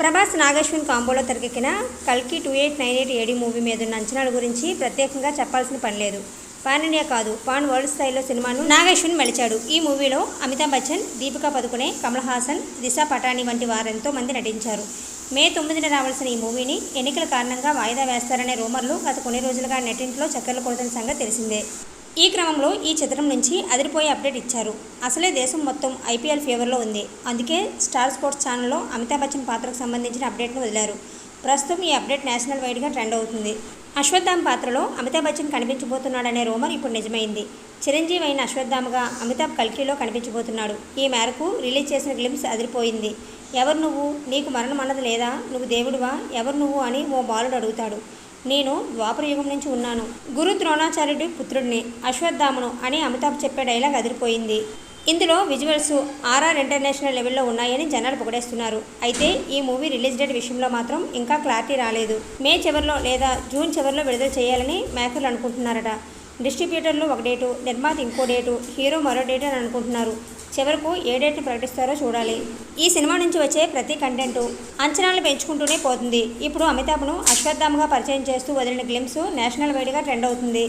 ప్రభాస్ నాగేశ్వన్ కాంబోలో తెరకెక్కిన కల్కి two eight nine eight AD movie మీద ఉన్న అంచనాల గురించి ప్రత్యేకంగా చెప్పాల్సిన పని లేదు. పాన్ ఇండియా కాదు పాన్ వరల్డ్ స్థాయిలో సినిమాను నాగేశ్వన్ మలిచాడు. ఈ మూవీలో అమితాబ్ బచ్చన్ దీపికా పదుకునే కమల్ హాసన్ దిశా పటాని వంటి వారెంతో మంది నటించారు. మే తొమ్మిదిన రావాల్సిన ఈ మూవీని ఎన్నికల కారణంగా వాయిదా వేస్తారనే రూమర్లు గత కొన్ని రోజులుగా నెట్టింట్లో చక్కెర్లు కొడుతున్న సంగతి తెలిసిందే. ఈ క్రమంలో ఈ చిత్రం నుంచి అదిరిపోయే అప్డేట్ ఇచ్చారు. అసలే దేశం మొత్తం ఐపీఎల్ ఫీవర్లో ఉంది. అందుకే స్టార్ స్పోర్ట్స్ ఛానల్లో అమితాబ్ బచ్చన్ పాత్రకు సంబంధించిన అప్డేట్ను వదిలారు. ప్రస్తుతం ఈ అప్డేట్ నేషనల్ వైడ్గా ట్రెండ్ అవుతుంది. అశ్వత్థామ పాత్రలో అమితాబ్ బచ్చన్ కనిపించబోతున్నాడనే రూమర్ ఇప్పుడు నిజమైంది. చిరంజీవి అయిన అశ్వత్థామగా అమితాబ్ కల్కిలో కనిపించబోతున్నాడు. ఈ మేరకు రిలీజ్ చేసిన గ్లిమ్స్ అదిరిపోయింది. ఎవరు నువ్వు? నీకు మరణం అన్నది లేదా? నువ్వు దేవుడివా? ఎవరు నువ్వు అని ఓ బాలుడు అడుగుతాడు. నేను ద్వాపరయుగం నుంచి ఉన్నాను. గురు ద్రోణాచార్యుడి పుత్రుడిని అశ్వత్థామను అని అమితాబ్ చెప్పే డైలాగ్ అదిరిపోయింది. ఇందులో విజువల్స్ ఆర్ఆర్ ఇంటర్నేషనల్ లెవెల్లో ఉన్నాయని జనాలు పొగడేస్తున్నారు. అయితే ఈ మూవీ రిలీజ్ డేట్ విషయంలో మాత్రం ఇంకా క్లారిటీ రాలేదు. మే చివరిలో లేదా జూన్ చివరిలో విడుదల చేయాలని మేకర్లు అనుకుంటున్నారట. డిస్ట్రిబ్యూటర్లు ఒక డేటు నిర్మాత ఇంకో డేటు హీరో మరో డేట్ అని అనుకుంటున్నారు. చివరకు ఏ డేట్ని ప్రకటిస్తారో చూడాలి. ఈ సినిమా నుంచి వచ్చే ప్రతి కంటెంట్ అంచనాలు పెంచుకుంటూనే పోతుంది. ఇప్పుడు అమితాబ్ను అశ్వత్థామగా పరిచయం చేస్తూ వదిలిన గ్లిమ్స్ నేషనల్ వైడ్గా ట్రెండ్ అవుతుంది.